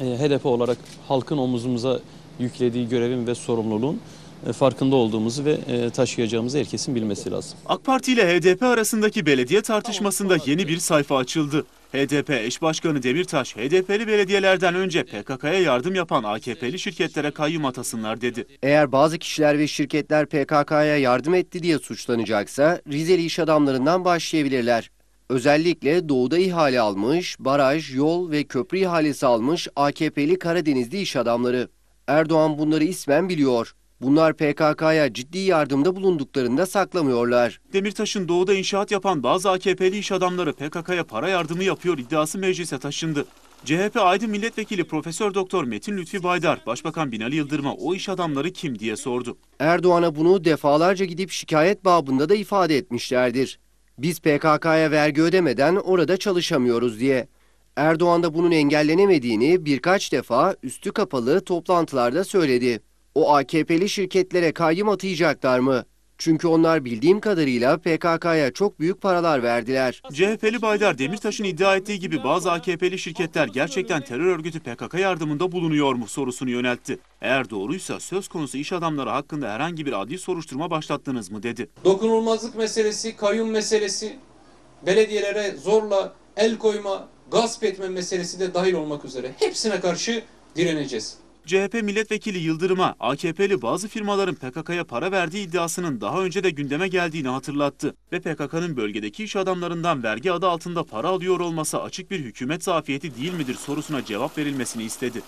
e, HDP olarak halkın omuzumuza yüklediği görevin ve sorumluluğun e, farkında olduğumuzu ve e, taşıyacağımızı herkesin bilmesi lazım. AK Parti ile HDP arasındaki belediye tartışmasında yeni bir sayfa açıldı. HDP eş başkanı Demirtaş, HDP'li belediyelerden önce PKK'ya yardım yapan AKP'li şirketlere kayyum atasınlar dedi. Eğer bazı kişiler ve şirketler PKK'ya yardım etti diye suçlanacaksa Rizeli iş adamlarından başlayabilirler. Özellikle doğuda ihale almış, baraj, yol ve köprü ihalesi almış AKP'li Karadenizli iş adamları. Erdoğan bunları ismen biliyor. Bunlar PKK'ya ciddi yardımda bulunduklarında saklamıyorlar. Demirtaş'ın doğuda inşaat yapan bazı AKP'li iş adamları PKK'ya para yardımı yapıyor iddiası meclise taşındı. CHP Aydın Milletvekili Profesör Doktor Metin Lütfi Baydar, Başbakan Binali Yıldırım'a o iş adamları kim diye sordu. Erdoğan'a bunu defalarca gidip şikayet babında da ifade etmişlerdir. Biz PKK'ya vergi ödemeden orada çalışamıyoruz diye. Erdoğan da bunun engellenemediğini birkaç defa üstü kapalı toplantılarda söyledi. O AKP'li şirketlere kayyım atayacaklar mı? Çünkü onlar bildiğim kadarıyla PKK'ya çok büyük paralar verdiler. CHP'li Baydar Demirtaş'ın iddia ettiği gibi bazı AKP'li şirketler gerçekten terör örgütü PKK yardımında bulunuyor mu sorusunu yöneltti. Eğer doğruysa söz konusu iş adamları hakkında herhangi bir adli soruşturma başlattınız mı dedi. dokunulmazlık meselesi, kayyum meselesi, belediyelere zorla el koyma, gasp etme meselesi de dahil olmak üzere hepsine karşı direneceğiz. CHP milletvekili Yıldırım'a AKP'li bazı firmaların PKK'ya para verdiği iddiasının daha önce de gündeme geldiğini hatırlattı ve PKK'nın bölgedeki iş adamlarından vergi adı altında para alıyor olması açık bir hükümet zafiyeti değil midir sorusuna cevap verilmesini istedi.